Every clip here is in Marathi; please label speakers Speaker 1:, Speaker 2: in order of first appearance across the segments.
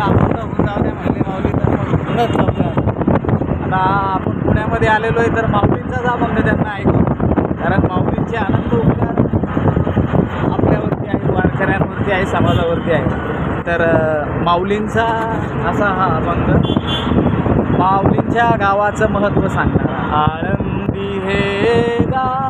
Speaker 1: का आपण तर होऊन जाऊ द्या म्हणले माऊली तर. मग आता आपण पुण्यामध्ये आलेलो आहे तर माऊलींचाच अभंग त्यांना ऐकू कारण माऊलींचे अनंत उपकार आपल्यावरती आहे वारकऱ्यांवरती आहे समाजावरती आहे. तर माऊलींचा असा हा अभंग माऊलींच्या गावाचं महत्त्व सांगणार. आळंदी हे गाव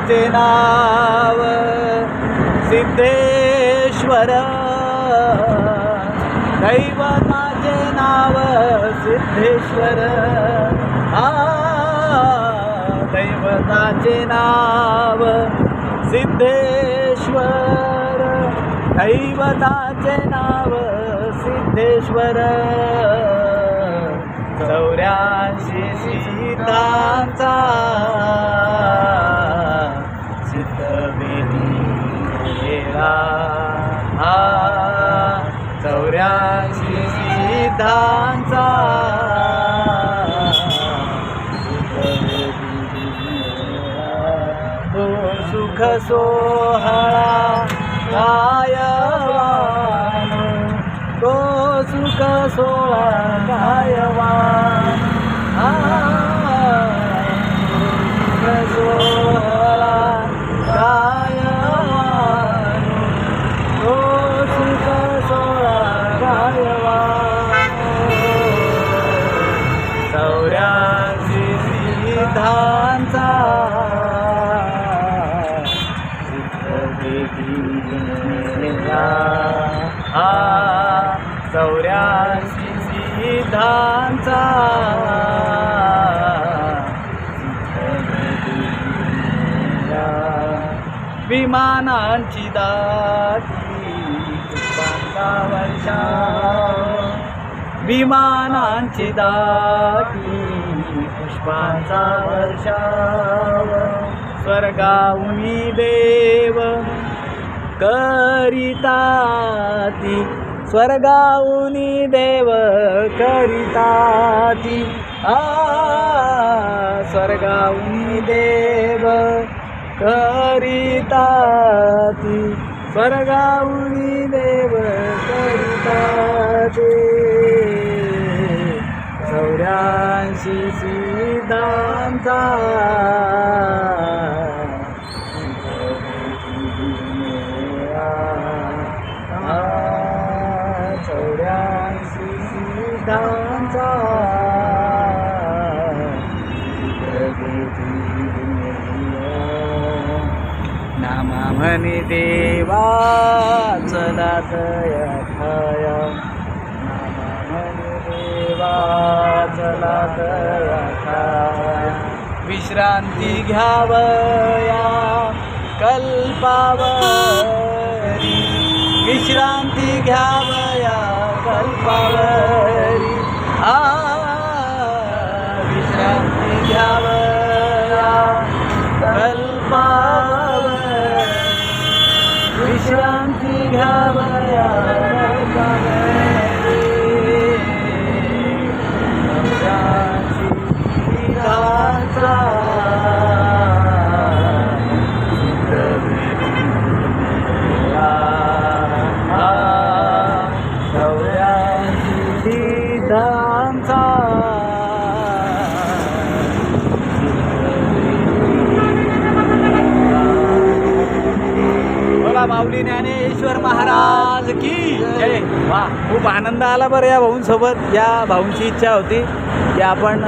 Speaker 1: दैवताचे नाव सिद्धेश्वर. दैवताचे नाव सिद्धेश्वर. आ दैवताचे नाव सिद्धेश्वर. दैवताचे नाव सिद्धेश्वर. चौऱ्याऐंशी सीतांचा. सुख सोहळा गायवान तो सुख सोहळा हा चौऱ्याऐंशी सिद्धांचा. विमानांची दाटी वर्षा. विमानांची दाटी पुष्पांचा वर्षाव स्वर्गाहुनी देव करिता ती स्वर्गाऊनी देव करिता ती आ स्वर्गाहुनी देव करिता ती स्वर्गाऊनी देव करिता ते चौऱ्याऐंशी सिद्धांचा सिद्धांचा नामा म्हणे देवा चला तया खाया नामा म्हणे देवा चला तया खाया विश्रांती घ्यावया कल्पावरी विश्रांती घ्यावया कल्पावरी. पाव विश्रांती घ्यावया माऊली ज्ञानेश्वर महाराज की जय. वा खूप आनंद आला बरं या भाऊंसोबत. या भाऊंची इच्छा होती की आपण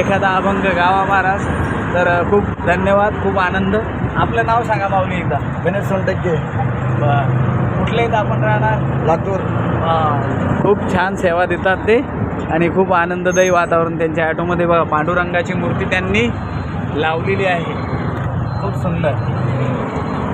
Speaker 1: एखादा अभंग गावा महाराज. तर खूप धन्यवाद खूप आनंद. आपलं नाव सांगा माऊली एकदा.
Speaker 2: गणेश सोनटक्के.
Speaker 1: कुठले आहेत आपण राहणार?
Speaker 2: लातूर.
Speaker 1: खूप छान सेवा देतात ते. आणि खूप आनंददायी वातावरण त्यांच्या ॲटोमध्ये बघा. पांडुरंगाची मूर्ती त्यांनी लावलेली आहे. खूप सुंदर.